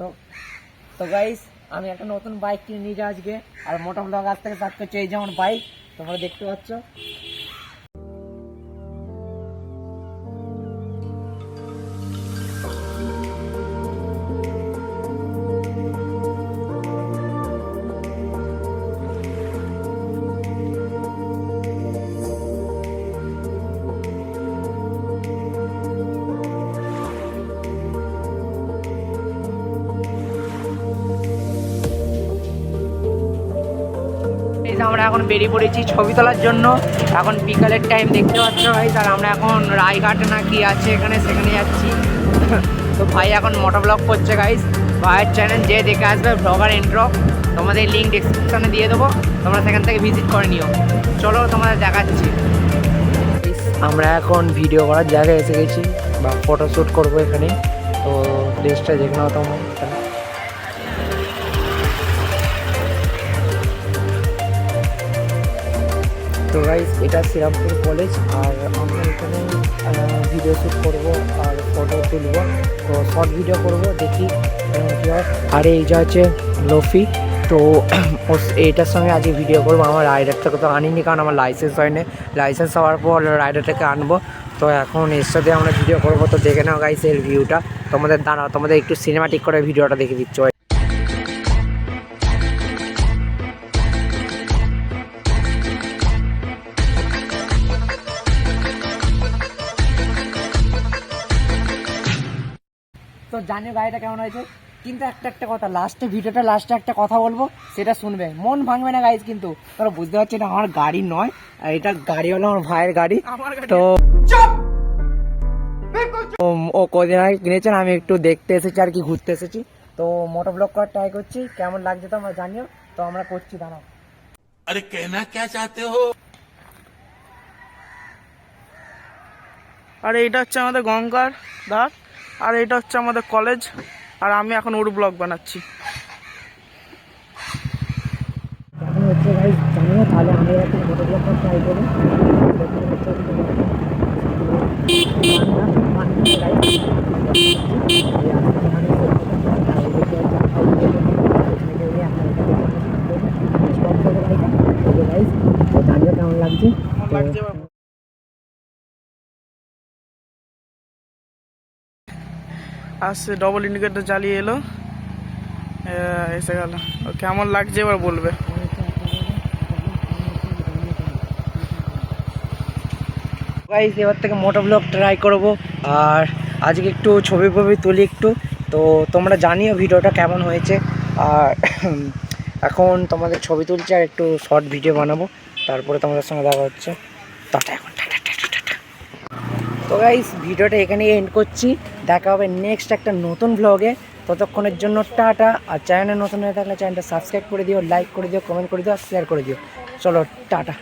তো তো গাইস আমি একটা নতুন বাইক কিনে নিয়েছি আজকে। আর মোটা ব্লগ আজ থেকে থাকতে করছে এই যেমন বাইক তোমরা দেখতে পাচ্ছ। আমরা এখন বেরিয়ে পড়েছি ছবি তোলার জন্য। এখন বিকালের টাইম দেখতে পাচ্ছ ভাই আর আমরা এখন রায়ঘাটে না কি আছে এখানে, সেখানে যাচ্ছি। তো ভাই এখন মোটো ব্লগ করছে গাইস ভাইয়ের চ্যানেল যে দেখে আসবে ব্লগার এন্ট্রো তোমাদের লিঙ্ক ডিসক্রিপশনে দিয়ে দেবো। তোমরা সেখান থেকে ভিজিট করে নিও। চলো তোমাদের দেখাচ্ছি। আমরা এখন ভিডিও করার জায়গায় এসে গেছি, বা ফটোশ্যুট করব এখানে। তো প্লেসটা দেখে নাও তো গাইস এটা শ্রীরামপুর কলেজ আর আমরা এখানে ভিডিও শ্যুট করব আর ফটো তুলবো। তো শর্ট ভিডিও করব, দেখি আর এই যে হচ্ছে লফি, তো এইটার সঙ্গে আজকে ভিডিও করব। আমার রাইডারটাকে তো আনিনি, কারণ আমার লাইসেন্স হয়নি। লাইসেন্স হওয়ার পর রাইডারটাকে আনব। তো এখন এর সাথে আমরা ভিডিও করব। তো দেখে নাও গাইস এর ভিউটা তোমাদের দাঁড়াও, তোমাদের একটু সিনেমাটিক করে ভিডিওটা দেখে দিচ্ছ। তো জানি গাড়িটা কেমন হয়েছে? কিন্তু একটা একটা কথা লাস্টে ভিডিওটা লাস্টে একটা কথা বলব সেটা শুনবে। মন ভাঙবে না গাইজ কিন্তু। তোরা বুঝতে পারছি এটা আমার গাড়ি নয় এটা গাড়ি হলো আমার ভাইয়ের গাড়ি। তো ও কদিন আগে কিনেছেন আমি একটু দেখতে এসেছি আর কি ঘুরতে এসেছি। তো মোটো ব্লক করার ট্রাই করছি কেমন লাগছে তো আমরা জানিও। তো আমরা করছি দাঁড়াও। আরে কেনা কে চাতে হো? আরে এটা হচ্ছে আমাদের গঙ্গার ধার আর এটা হচ্ছে আমাদের কলেজ আর আমি এখন ওর ব্লগ বানাচ্ছি। কেমন আসছে ডবল ইন্ডিকেটর জ্বালিয়ে এলো। এসে গেল। কেমন লাগছে এবার বলবে। গাইস এবার থেকে মোটো ব্লগ ট্রাই করব। আর আজকে একটু ছবি ফবি তুলি একটু। তো তোমরা জানিও ভিডিওটা কেমন হয়েছে। আর এখন তোমাদের ছবি তুলছি আর একটু শর্ট ভিডিও বানাবো। তারপরে তোমাদের সঙ্গে দেখা হচ্ছে। টাটা এখন তো গাইস ভিডিওটা এখানেই এন্ড করছি। দেখা হবে নেক্সট একটা নতুন ব্লগে ততক্ষণের জন্য টাটা, আর চ্যানেলে নতুন হয়ে থাকলে চ্যানেলটা সাবস্ক্রাইব করে দিও লাইক করে দিও কমেন্ট করে দিও, আর শেয়ার করে দিও। চলো, টাটা।